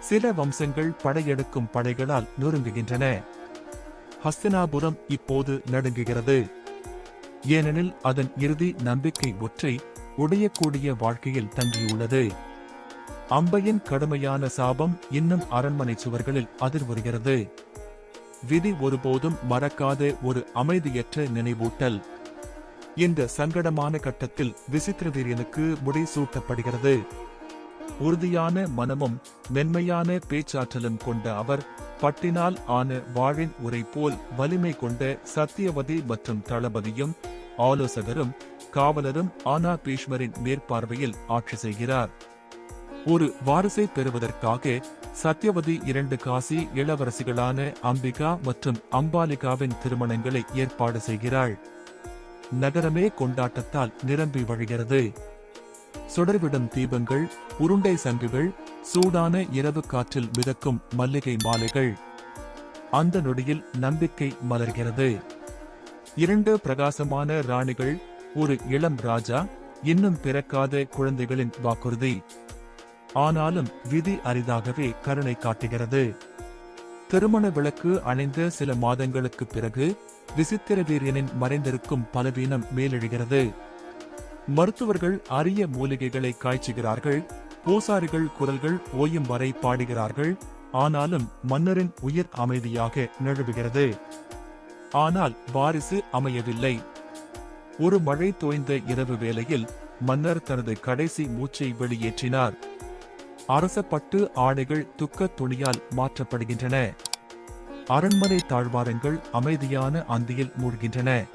சில வம்சங்கள் படையெடுக்கும் படைகளால் நொறுங்குகின்றன. ஹஸ்தினாபுரம் இப்போது நடுங்குகிறது. ஏனெனில் அதன் இறுதி நம்பிக்கை ஒற்றை உடையக்கூடிய வாழ்க்கையில் தங்கியுள்ளது. அம்பையின் கடுமையான சாபம் இன்னும் அரண்மனை சுவர்களில் அதிர்வுறுகிறது விதி ஒருபோதும் மறக்காத ஒரு அமைதியற்ற நினைவூட்டல். இந்த சங்கடமான கட்டத்தில் விசித்திரவீரியனுக்கு முடிசூட்டப்படுகிறது. உறுதியான மனமும் மென்மையான பேச்சாற்றலும் கொண்ட அவர் பட்டினால் ஆன வாழின் உரை போல் வலிமை கொண்ட சத்தியவதி மற்றும் தளபதியும் ஆலோசகரும் காவலரும் ஆனா பீஷ்மரின் மேற்பார்வையில் ஆட்சி செய்கிறார். ஒரு வாரிசை பெறுவதற்காக சத்யவதி இரண்டு காசி இளவரசிகளான அம்பிகா மற்றும் அம்பாலிகாவின் திருமணங்களை ஏற்பாடு செய்கிறாள். நகரமே கொண்டாட்டத்தால் நிரம்பி வழிகிறது. சுடர்விடும் தீபங்கள் உருண்டை சங்குகள் சூடான இரவு காற்றில் மிதக்கும் மல்லிகை மாலைகள். அந்த நொடியில் நம்பிக்கை மலர்கிறது. இரண்டு பிரகாசமான ராணிகள் ஒரு இளம் ராஜா இன்னும் பிறக்காத குழந்தைகளின் வாக்குறுதி. ஆனாலும் விதி அரிதாகவே கருணை காட்டுகிறது. திருமண விளக்கு அணைந்த சில மாதங்களுக்கு பிறகு விசித்திர வீரியனின் மறைந்திருக்கும் பலவீனம் மேலெழுகிறது. மருத்துவர்கள் அரிய மூலிகைகளை காய்ச்சுகிறார்கள் பூசாரிகள் குரல்கள் ஓயும் வரை பாடுகிறார்கள் ஆனாலும் மன்னரின் உயிர் அமைதியாக நழுவுகிறது ஆனால் வாரிசு அமையவில்லை. ஒரு மழை தோய்ந்த இரவு வேளையில் மன்னர் தனது கடைசி மூச்சை வெளியேற்றினார். அரச பட்டு ஆடைகள் துக்க துணியால் மாற்றப்படுகின்றன. அரண்மனை தாழ்வாரங்கள் அமைதியான அந்தியில் மூழ்கின்றன.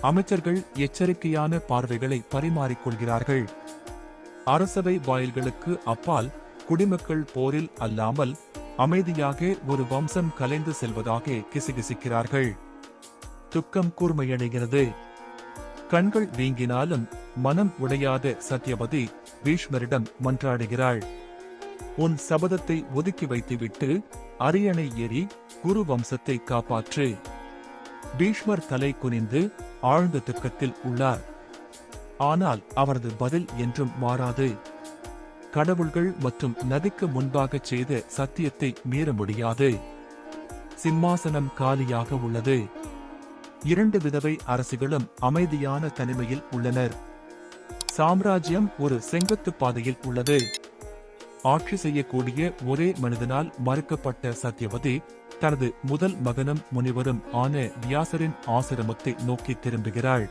அமைச்சர்கள் எச்சரிக்கையான பார்வைகளை பரிமாறிக்கொள்கிறார்கள். அரசவை வாயில்களுக்கு அப்பால் குடிமக்கள் போரில் அல்லாமல் அமைதியாக ஒரு வம்சம் கலைந்து செல்வதாக கிசுகிசுக்கிறார்கள். துக்கம் கூர்மையடைகிறது. கண்கள் வீங்கினாலும் மனம் உடையாத சத்யவதி பீஷ்மரிடம் மன்றாடுகிறாள். உன் சபதத்தை ஒதுக்கி வைத்துவிட்டு அரியணை ஏறி குரு வம்சத்தை காப்பாற்று. பீஷ்மர் தலை குனிந்து ஆழ்ந்த துக்கத்தில் உள்ளார். ஆனால் அவரது பதில் என்றும் மாறாது. கடவுள்கள் மற்றும் நதிக்கு முன்பாக செய்த சத்தியத்தை மீற முடியாது. சிம்மாசனம் காலியாக உள்ளது. இரண்டு விதவை அரசுகளும் அமைதியான தனிமையில் உள்ளனர். சாம்ராஜ்யம் ஒரு செங்குத்து பாதையில் உள்ளது. ஆட்சி செய்யக்கூடிய ஒரே மனிதனால் மறுக்கப்பட்ட சத்யவதி தனது முதல் மகனும் முனிவரும் ஆன வியாசரின் ஆசிரமத்தை நோக்கி திரும்புகிறாள்.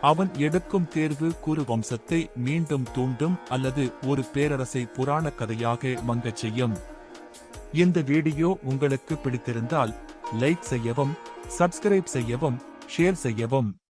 அவன் எடுக்கும் தேர்வு குரு வம்சத்தை மீண்டும் தூண்டும் அல்லது ஒரு பேரரசை புராண கதையாக மங்கச் செய்யும். இந்த வீடியோ உங்களுக்கு பிடித்திருந்தால் லைக் செய்யவும் சப்ஸ்கிரைப் செய்யவும் ஷேர் செய்யவும்.